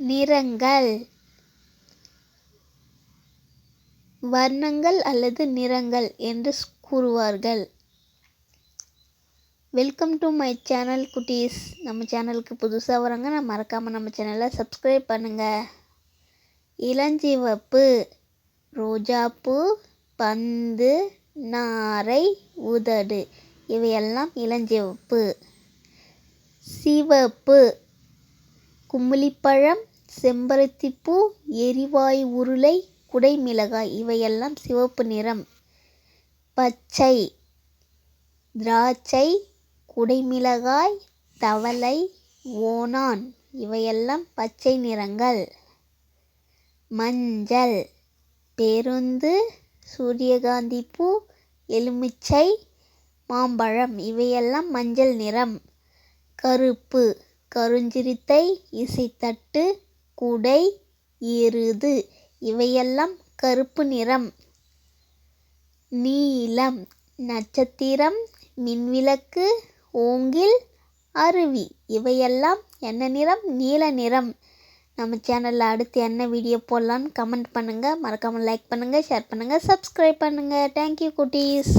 நிறங்கள். வர்ணங்கள் அல்லது நிறங்கள் என்று கூறுவார்கள். வெல்கம் டு மை சேனல் குட்டீஸ். நம்ம சேனலுக்கு புதுசாக வரங்க நான் மறக்காமல் நம்ம சேனலை சப்ஸ்கிரைப் பண்ணுங்கள் இளஞ்சிவப்பு ரோஜாப்பூ பந்து நாரை உதடு. இவையெல்லாம் இளஞ்சிவப்பு. சிவப்பு குமிழிப்பழம் செம்பருத்திப்பூ எரிவாயு உருளை குடைமிளகாய் இவையெல்லாம் சிவப்பு நிறம். பச்சை திராட்சை குடைமிளகாய் தவளை ஓணான் இவையெல்லாம் பச்சை நிறங்கள். மஞ்சள் பேருந்து சூரியகாந்தி பூ எலுமிச்சை மாம்பழம் இவையெல்லாம் மஞ்சள் நிறம். கருப்பு கருஞ்சிரித்தை இசைத்தட்டு குடை எருது. இவையெல்லாம் கருப்பு நிறம் நீலம். நட்சத்திரம் மின்விளக்கு ஓங்கில் அருவி. இவையெல்லாம் என்ன நிறம்? நீல நிறம். நம்ம சேனலில் அடுத்து என்ன வீடியோ போடலான்னு கமெண்ட் பண்ணுங்கள் மறக்காமல் லைக் பண்ணுங்கள் ஷேர் பண்ணுங்கள் சப்ஸ்கிரைப் பண்ணுங்கள் தேங்க்யூ குட்டீஸ்.